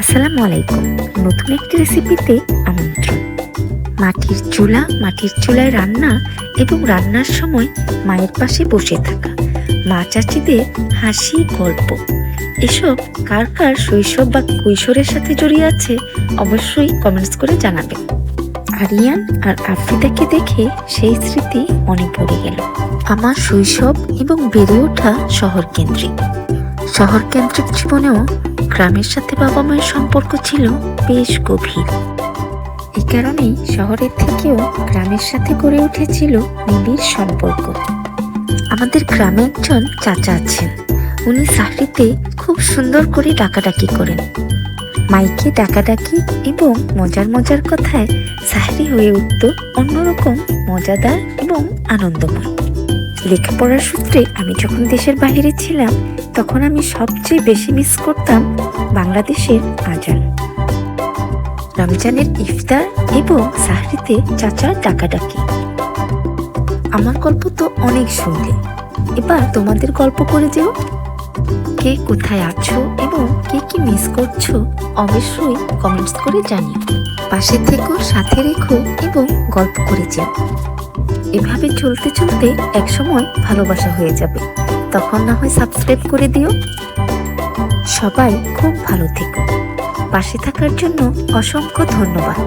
আসসালামু আলাইকুম। নতুন একটি রেসিপিতে আমন্ত্রণ। মাটির চুলা, মাটির চুলায় রান্না এবং রান্নার সময় মায়ের পাশে বসে থাকা মা চাচিদের হাসি গল্প। এসব কার কার শৈশব বা কৈশোরের সাথে জড়িয়ে আছে অবশ্যই কমেন্টস করে জানাবেন। আরিয়ান আর আফ্রিদাকে দেখে সেই স্মৃতি মনে পড়ে গেল। আমার শৈশব এবং বেড়ে ওঠা শহর কেন্দ্রিক শহর কেন্দ্রিক জীবনেও গ্রামের সাথে বাবা মায়ের সম্পর্ক ছিল বেশ গভীর। এই কারণেই শহরের থেকেও গ্রামের সাথে গড়ে উঠেছিল নিবিড় সম্পর্ক। আমাদের গ্রামে একজন চাচা আছেন। উনি সাহরিতে খুব সুন্দর করে ডাকাডাকি করেন। মাইকে ডাকাডাকি এবং মজার মজার কথায় সাহরি হয়ে উঠত অন্যরকম মজাদার এবং আনন্দময়। লেখাপড়ার সূত্রে আমি যখন দেশের বাইরে ছিলাম, তখন আমি সবচেয়ে বেশি মিস করতাম বাংলাদেশের আজান। রমজানের ইফতার এবং সাহরিতে চাচার ডাকাডাকি। আমার গল্প তো অনেক শুনলে। এবার তোমাদের গল্প করে যেও কে কোথায় আছো এবং কে কি মিস করছ অবশ্যই কমেন্টস করে জানিও। পাশে থেকো, সাথে রেখো এবং গল্প করে যেও। এভাবে চলতে চলতে একসময় ভালোবাসা হয়ে যাবে। তখন না হয় সাবস্ক্রাইব করে দিও। সবাই খুব ভালো থেকো। পাশে থাকার জন্য অসংখ্য ধন্যবাদ।